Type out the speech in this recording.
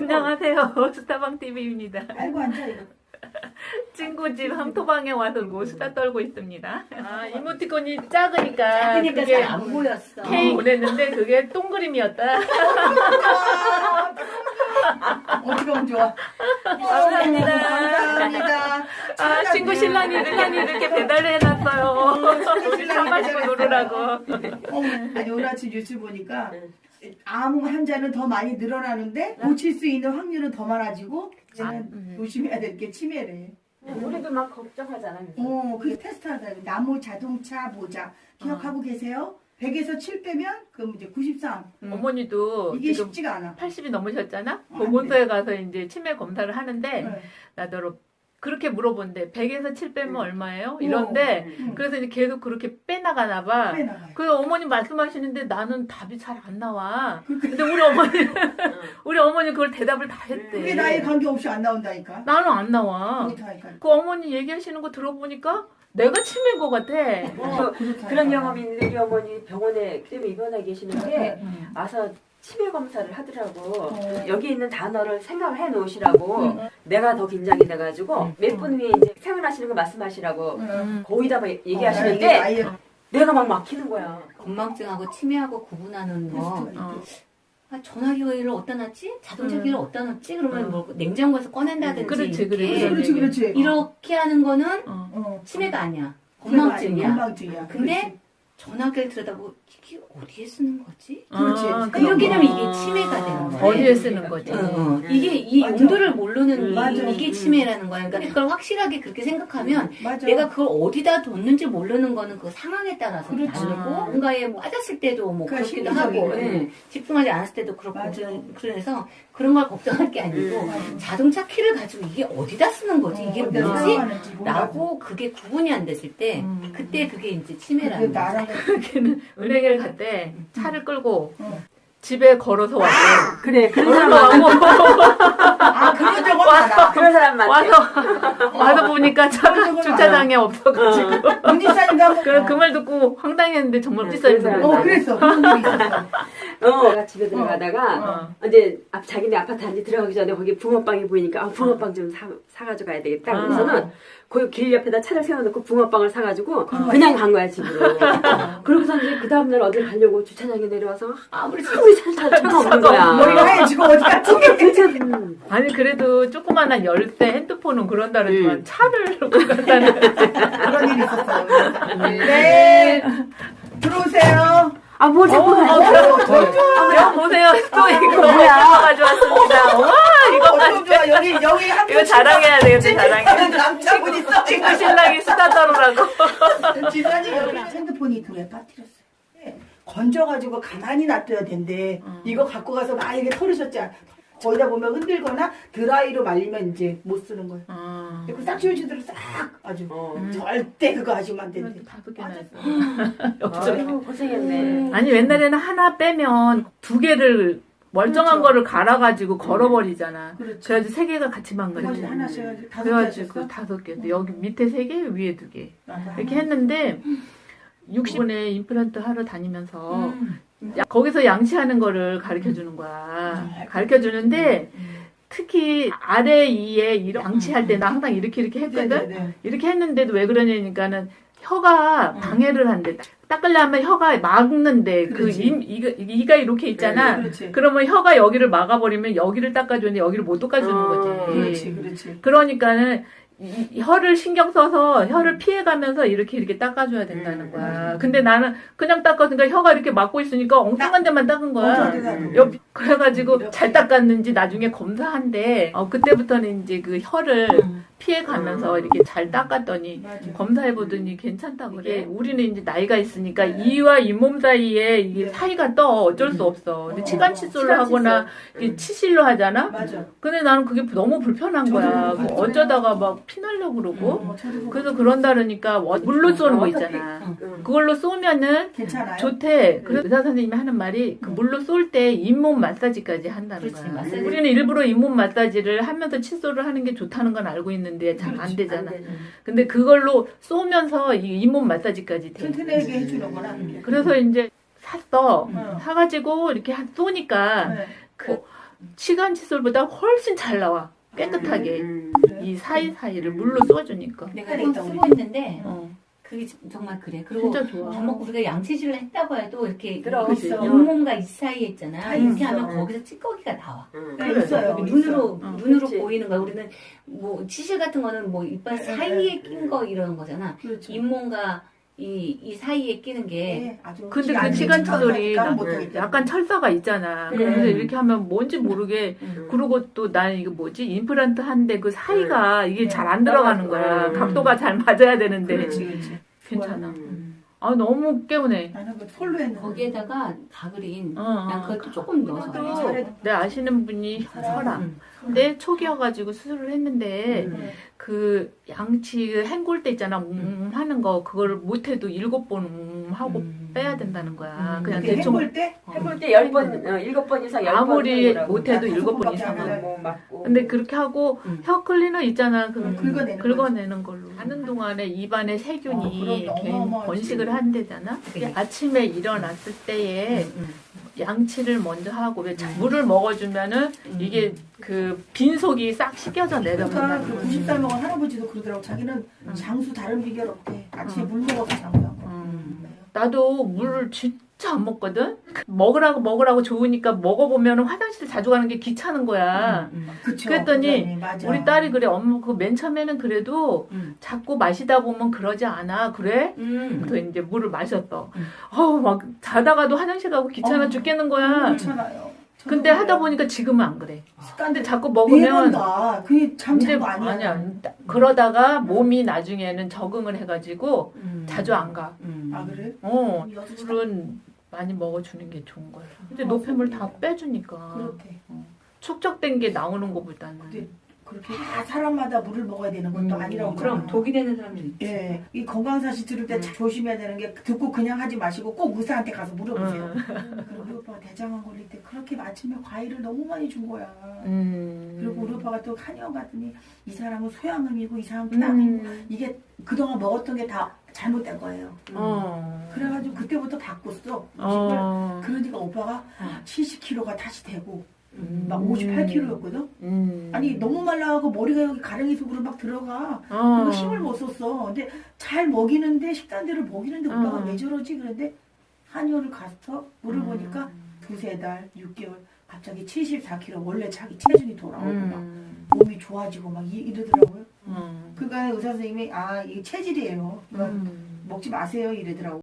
안녕하세요. 스타방 TV입니다. 알고 앉아 이거. 친구 집 황토방에 와서 뭐 수다 떨고 있습니다. 아, 이모티콘이 작으니까 작으니까 그게 잘 안 보였어. K 보냈는데 그게 동그림이었다. 어떻게 하면 좋아? 감사합니다. 감사합니다. 아, 친구 신랑이 신랑이 이렇게 배달을 해놨어요. 우리 차 마시고 놀으라고. 어, 아니 오늘 아침 뉴스 보니까 암 환자는 더 많이 늘어나는데 고칠 수 있는 확률은 더 많아지고 이제는 음. 조심해야 될 게 치매래. 우리도 막 걱정하잖아. 어, 그 테스트하다 나무 자동차 모자 기억하고 계세요? 100에서 7 빼면 그럼 이제 93. 음. 어머니도 이게 지금 쉽지가 않아. 80이 넘으셨잖아? 안 보건소에 가서 이제 치매 검사를 하는데 네. 나더러 그렇게 물어본대. 100에서 7 빼면 음. 얼마예요? 이런데 음. 그래서 이제 계속 그렇게 빼나가나 봐. 빼나가요. 그 어머니 말씀하시는데 나는 답이 잘 안 나와. 근데 우리 어머니 우리 어머니 그걸 대답을 다 했대. 그게 나이 관계없이 안 나온다니까. 나는 안 나와. 그렇다니까. 그 어머니 얘기하시는 거 들어보니까 내가 치매인 것 같아. 어. 그런 경험이 있는데 우리 어머니 병원에 때문에 입원해 계시는데 음. 와서 치매 검사를 하더라고. 어. 여기 있는 단어를 생각을 해 놓으시라고. 응. 내가 더 긴장이 돼가지고 몇분 후에 이제 생각하시는 거 말씀하시라고 음. 거의다 막 어, 얘기하시는데 나이- 나이- 내가 막 막히는 거야. 건망증하고 치매하고 구분하는 거. 어. 아, 전화기를 어디다 놨지? 자동차기를 음. 어디다 놨지? 그러면 음. 뭐 냉장고에서 꺼낸다든지 그렇지, 이렇게. 그래. 그렇지 그렇지. 이렇게 하는 거는 어. 어. 치매가 아니야. 건망증이야. 건망증이야. 건망증이야. 전화기를 들여다보고 이게 어디에 쓰는 거지? 그렇지. 아, 그런 이렇게 거. 되면 이게. 어디에 쓰는 거지? 어, 어. 이게 이 맞아. 용도를 모르는 음. 이- 맞아. 이게 음. 치매라는 거야. 그러니까 그걸 확실하게 그렇게 생각하면 맞아. 내가 그걸 어디다 뒀는지 모르는 거는 그 상황에 따라서 그렇지. 다르고 아. 뭔가에 뭐 빠졌을 때도 뭐 그러니까 그렇기도 하고. 예. 집중하지 않았을 때도 그렇고 그래서 그런 걸 걱정할 게 아니고 음. 자동차 키를 가지고 이게 어디다 쓰는 거지 이게 어, 뭐지? 라고 그게 구분이 안 됐을 때 음. 그때 그게 이제 치매라는 거지. 나랑 은행을 갔대. 차를 끌고 어. 집에 걸어서 왔대. 그래 그런 사람 많아. 아 그런 적은 알아. 그런 사람 많아. 와서 와서 보니까 차가 주차장에 없어가지고. 문지사님가 뭐. 그, 그 말 듣고 황당했는데 정말 응, 비싸게 그래서- 어. 그랬어. 그런 적이 있었어. 어, 내가 집에 들어가다가 어. 이제 앞 자기네 아파트 안에 들어가기 전에 거기 붕어빵이 보이니까 아, 붕어빵 좀 사, 사가지고 가야 되겠다. 아. 그래서는 거기 길 옆에다 차를 세워놓고 붕어빵을 사가지고 그냥 간 거야 집으로. 그러고서 이제 그 다음날 어딜 가려고 주차장에 내려와서 아무리 아무리 차가 차가 없는 거야. 머리가 하얘지고 어디 갔지? 음. 아니 그래도 조그만한 열쇠 핸드폰은 그런다 그러지만 음. 차를 놓고 갔다는 그런 일이 있었어요. 네. 들어오세요. 아뭐 자꾸 어, 가냐? 여 보세요 또 이거 뭐야 가져왔습니다 와 이거 좋아. 여기 여기 한 이거 자랑해야 되겠다 자랑해 남자분 있어. 친구 신랑이 수다 떨으라고 여기 핸드폰이 돌에 빠뜨렸어요. 네. 건져가지고 가만히 놔둬야 된대. 음. 이거 갖고 가서 만약에 털으셨지 않 거기다 보면 흔들거나 드라이로 말리면 이제 못 쓰는 거예요. 어. 그싹 지워지도록 싹 아주 어. 음. 절대 그거 하시면 안 된대. 다섯 개나 했어 아이고 고생했네. 아니 옛날에는 하나 빼면 두 개를 멀쩡한 그렇죠. 거를 갈아가지고 걸어버리잖아 그렇지. 그래가지고 세 개가 같이 그거 망가지 하나씩 해가지고 다섯 개 그래가지고 하셨어? 다섯 개 여기 밑에 세 개 위에 두 개 맞아. 이렇게 했는데 60분에 임플란트 하러 다니면서 음. 야- 거기서 양치하는 거를 가르쳐 주는 거야. 음. 가르쳐 주는데 특히 아래 이에 양치할 때 나 항상 이렇게 이렇게 했거든. 네네네. 이렇게 했는데도 왜 그러냐니까는 혀가 음. 방해를 한대. 닦으려면 혀가 막는데 그. 임, 이가, 이가 이렇게 있잖아. 그렇지. 그러면 혀가 여기를 막아버리면 여기를 닦아주는데 여기를 못 닦아주는 어, 거지. 그렇지. 그렇지. 그러니까는 이- 혀를 신경 써서 혀를 피해가면서 이렇게 이렇게 닦아줘야 된다는 음, 거야. 근데 나는 그냥 닦았으니까 혀가 이렇게 막고 있으니까 엉뚱한 데만 닦은 거야. 옆 그래가지고 이렇게. 잘 닦았는지 나중에 검사한대. 어, 그때부터는 이제 그 혀를 피해가면서 이렇게 잘 닦았더니. 검사해보더니 괜찮다고 그래. 우리는 이제 나이가 있으니까 네. 이와 잇몸 사이에 이게 네. 사이가 떠 어쩔 수 없어. 근데 어, 치간 칫솔로 하거나 이게 치실로 하잖아. 맞아. 근데 나는 그게 너무 불편한 거야. 뭐 어쩌다가 막 피나려고 그러고. 어, 그래서 그런다 그러니까 워- 물로 쏘는 거 있잖아. 응. 그걸로 쏘면은 괜찮아요. 좋대. 그래서 의사 선생님이 하는 말이 그 물로 쏠 때 잇몸 마사지까지 한다는 그렇지, 거야. 마사지. 우리는 일부러 잇몸 마사지를 하면서 칫솔을 하는 게 좋다는 건 알고 있는데 잘 안 되잖아. 안. 근데 그걸로 쏘면서 이 잇몸 마사지까지 돼. 튼튼하게 해주는구나. 그래서 이제 샀어. 음. 사가지고 이렇게 한- 쏘니까 네. 그 치간 칫솔보다 훨씬 잘 나와. 깨끗하게. 음. 이 사이사이를 물로 써주니까. 내가 쓰고 있는데 어, 그게 정말 그래. 그리고 진짜 좋아. 밥 먹고 우리가 양치질을 했다고 해도 이렇게 그럼. 있어. 잇몸과 이 사이에 있잖아. 다 이렇게 있어. 하면 거기서 찌꺼기가 나와. 음. 네, 있어요. 여기 눈으로 어, 눈으로 그치. 보이는 거야. 우리는 뭐 치실 같은 거는 뭐 이빨 네, 사이에 네, 낀거 이런 거잖아. 그렇죠. 잇몸과 이, 이 사이에 끼는 게 네, 아주 근데 그척 나- 못하겠다. 약간 철사가 있잖아. 네. 그래서 이렇게 하면 뭔지 모르게 음. 그리고 또 나는 이거 뭐지 임플란트 한데 그 사이가 이게 네. 잘안 들어가는 거야. 음. 각도가 잘 맞아야 되는데 그렇지, 그렇지. 괜찮아. 음. 아 너무 개운해. 나는 그 솔로 했는데. 거기에다가 가그린 어, 어. 난 그것도 조금 넣어서. 내 아시는 분이 설아. 음. 근데 초기여가지고 수술을 했는데 음. 그 양치 그 헹굴 때 있잖아 음 하는 거 그거를 못해도 일곱 번 음 하고 음. 빼야 된다는 거야. 음. 그냥 이렇게 대충 해볼 때 어. 해볼 때 열 번, 어, 일곱 번 이상 열 아무리 번 못해도 다섯 일곱 번 번밖에 이상. 뭐 맞고. 근데 그렇게 하고 음. 혀 클리너 있잖아. 그 음, 긁어내는 긁어내는 걸로. 하는 동안에 입안에 세균이 어, 그럼 이렇게 어마어마하지. 번식을 한대잖아. 근데. 아침에 일어났을 때에 음. 양치를 먼저 하고 왜 자- 음. 물을 먹어주면은 음. 이게 그 빈속이 싹 씻겨져 그러니까 내려간다는 그 거야. 90살 먹은 할아버지도 그러더라고. 자기는 음. 장수 다른 비결 없대. 아침에 음. 물 먹어서 장수한 거. 음. 나도 물을 진짜 안 먹거든. 먹으라고 먹으라고 좋으니까 먹어보면 화장실 자주 가는 게 귀찮은 거야. 음. 그쵸. 그랬더니 맞아. 우리 딸이 그래 엄마 그 맨 처음에는 그래도 음. 자꾸 마시다 보면 그러지 않아 그래? 음. 또 이제 물을 마셨어. 음. 어우 막 자다가도 화장실 가고 귀찮아 어. 죽겠는 거야. 그렇잖아요. 근데 하다 보니까 지금은 안 그래. 근데 자꾸 먹으면 가. 그게 참 근데 자고 아니야. 아니야. 그러다가 몸이 나중에는 적응을 해가지고 음. 자주 안 가. 음. 아 그래? 어 물은 많이 먹어주는 게 좋은 거야. 근데 노폐물 다 빼주니까 그렇대. 축적된 게 나오는 것보다는. 근데 그렇게 다 사람마다 물을 먹어야 되는 것도 음, 아니라고. 그럼 그러잖아. 독이 되는 사람들이 있지. 예, 이 건강 사실 들을 때 음. 조심해야 되는 게 듣고 그냥 하지 마시고 꼭 의사한테 가서 물어보세요. 응. 그리고 우리 오빠가 대장암 걸릴 때 그렇게 아침에 과일을 너무 많이 준 거야. 음. 그리고 우리 오빠가 또 한의원 갔더니 이 사람은 소양음이고 이 사람은 폐암이고 음. 이게 그동안 먹었던 게 다 잘못된 거예요. 어. 그래가지고 그때부터 바꿨어. 음식을. 어. 그러니까 오빠가 어. 70kg가 다시 되고 음. 막 58kg였거든. 음. 아니 너무 말라가고 머리가 여기 가랭이 속으로 막 들어가. 어. 그거 힘을 못 썼어. 근데 잘 먹이는데 식단대로 먹이는데 오빠가 어. 왜 저러지? 그런데 한의원을 가서 물을 음. 보니까 두세 달, 6개월 갑자기 74kg 원래 자기 체중이 돌아오고 막 음. 몸이 좋아지고 막 이- 이러더라고요. 음. 그러니까 의사 선생님이 아 이게 체질이에요. 그러니까 음. 먹지 마세요 이러더라고.